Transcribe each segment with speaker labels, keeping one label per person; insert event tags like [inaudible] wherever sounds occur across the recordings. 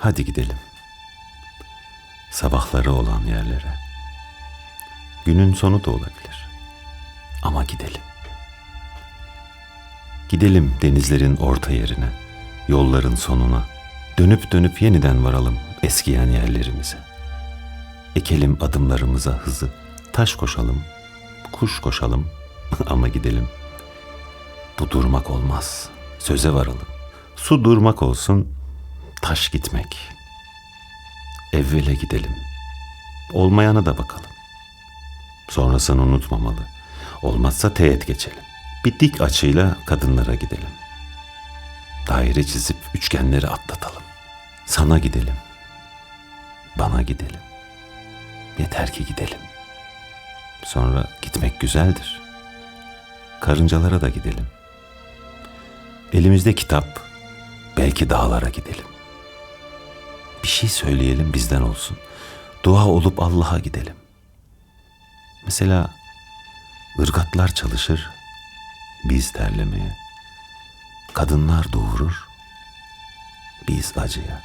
Speaker 1: Hadi gidelim. Sabahları olan yerlere. Günün sonu da olabilir. Ama gidelim. Gidelim denizlerin orta yerine, yolların sonuna. Dönüp dönüp yeniden varalım eskiyen yerlerimize. Ekelim adımlarımıza hızı, taş koşalım, kuş koşalım [laughs] ama gidelim. Bu durmak olmaz, söze varalım. Su durmak olsun, taş gitmek. Evvele gidelim. Olmayana da bakalım. Sonrasını unutmamalı. Olmazsa teğet geçelim. Bir dik açıyla kadınlara gidelim. Daire çizip üçgenleri atlatalım. Sana gidelim. Bana gidelim. Yeter ki gidelim. Sonra gitmek güzeldir. Karıncalara da gidelim. Elimizde kitap, belki dağlara gidelim. Bir şey söyleyelim bizden olsun. Dua olup Allah'a gidelim. Mesela ırgatlar çalışır, biz terlemeye. Kadınlar doğurur, biz acıya.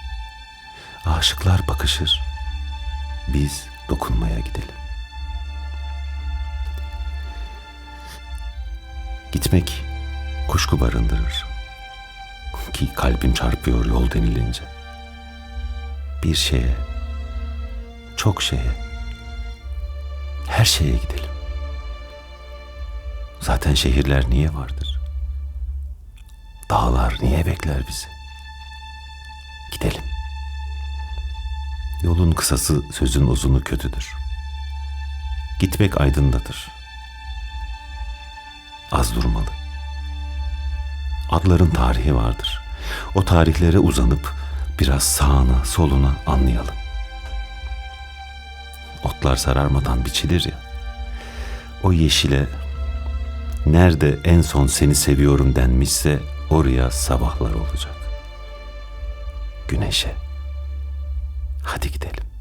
Speaker 1: Aşıklar bakışır, biz dokunmaya gidelim. Gitmek kuşku barındırır. Ki kalbin çarpıyor yol denilince. Bir şeye, çok şeye, her şeye gidelim. Zaten şehirler niye vardır? Dağlar niye bekler bizi? Gidelim. Yolun kısası sözün uzunu kötüdür. Gitmek aydınlatır. Az durmalı. Adların tarihi vardır. O tarihlere uzanıp biraz sağına soluna anlayalım. Otlar sararmadan biçilir ya. O yeşile nerede en son seni seviyorum denmişse oraya sabahlar olacak. Güneşe. Hadi gidelim.